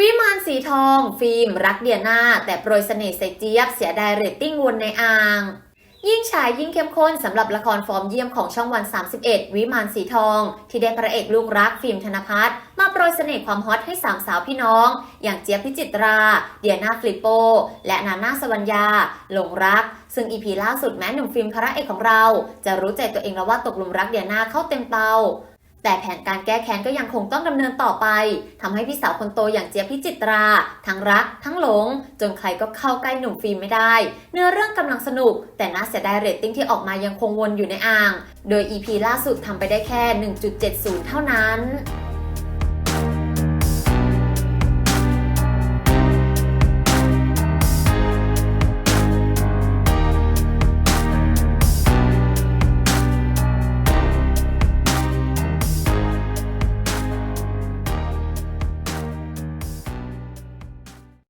วิมานสีทอง ฟิล์มรักเดียนาแต่โปรยเสน่ห์ใส่เจี๊ยบเสียดายเรตติ้งวนในอ่าง ยิ่งฉายยิ่งเข้มข้นสำหรับละครฟอร์มเยี่ยมของช่องวัน 31 วิมานสีทอง ที่ได้พระเอกลูกรักฟิล์มธนพัฒน์มาโปรยเสน่ห์ความฮอตให้สามสาวพี่น้อง อย่างเจี๊ยบพิจิตรา เดียนาฟลิปโป และนาน่าสวัญญาหลงรัก ซึ่งอีพีล่าสุดแม้หนุ่มฟิล์มพระเอกของเรา จะรู้ใจตัวเองแล้วว่าตกหลุมรักเดียนาเข้าเต็มเตา แต่แผนการแก้แค้นก็ยังคงต้องดำเนินต่อไปทำให้พี่สาวคนโตอย่างเจี๊ยบพิจิตรา ทั้งรัก ทั้งหลง จนใครก็เข้าใกล้หนุ่มฟิล์มไม่ได้ เนื้อเรื่องกำลังสนุก แต่น่าเสียดายเรตติ้งที่ออกมายังคงวนอยู่ในอ่าง โดย EP ล่าสุดทำไปได้แค่ 1.70 เท่านั้น